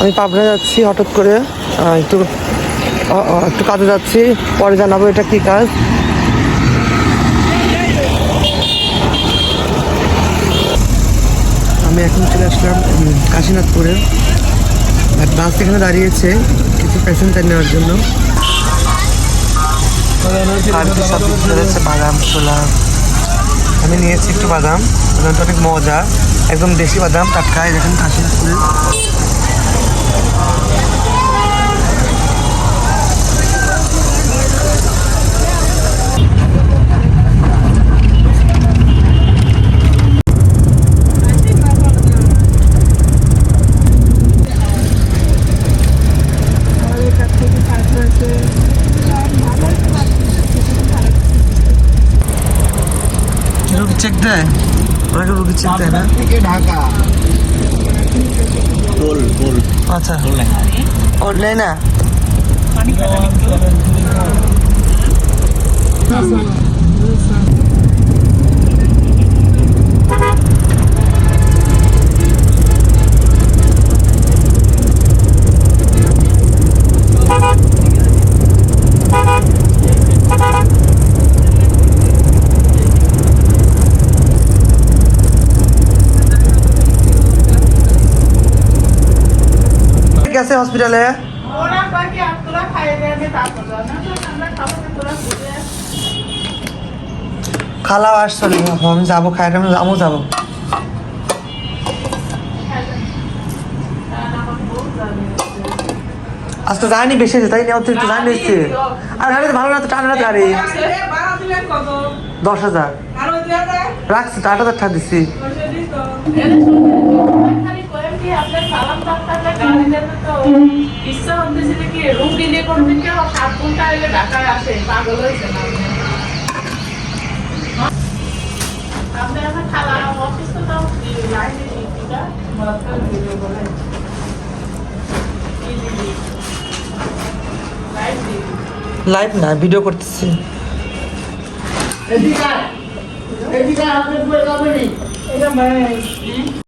আমি পাবনা যাচ্ছি হঠাৎ করে। একটু একটু কাজে যাচ্ছি, পরে জানাব এটা কি কাজ। আমি এখন চলে আসলাম কাশীনাথপুরে। বাস এখানে দাঁড়িয়েছে, কিছু প্যাসেঞ্জার নেওয়ার জন্য। বাদাম, ছোলা। আমি নিয়েছি একটু বাদাম, বাদামটা অনেক মজা। একদম দেশি বাদাম টাটকা এই দেখেন কাশীনাথপুরে। রুগী চেক দেয় ওনাকে রুগী চেক দেয় না ঢাকা বোল বোল আচ্ছা। নেয় না ঘুরে আস। খালাও আসছিল আমি যাব খাই আমি আমিও যাব। আজকে যায়নি বেশি আছে তাই নিয়ে অতিরিক্ত যায়নি এসছে আর গাড়ি তো ভালো না তো টানে না তো গাড়ি? দশ হাজার। রাখছি, তো আট হাজার টাকা দিচ্ছি। ইচ্ছা হতেছে যে কি, রুগী নিয়ে কোনোদিন কি সাত ঘণ্টা এলে ঢাকায় আসে, পাগল হয়েছে না? আপনি? আপনি তাও লাইনে দিদিটা ভিডিও বলে। কি দিদি লাইভ দিদি লাইভ না ভিডিও করতেছি। এটা মানে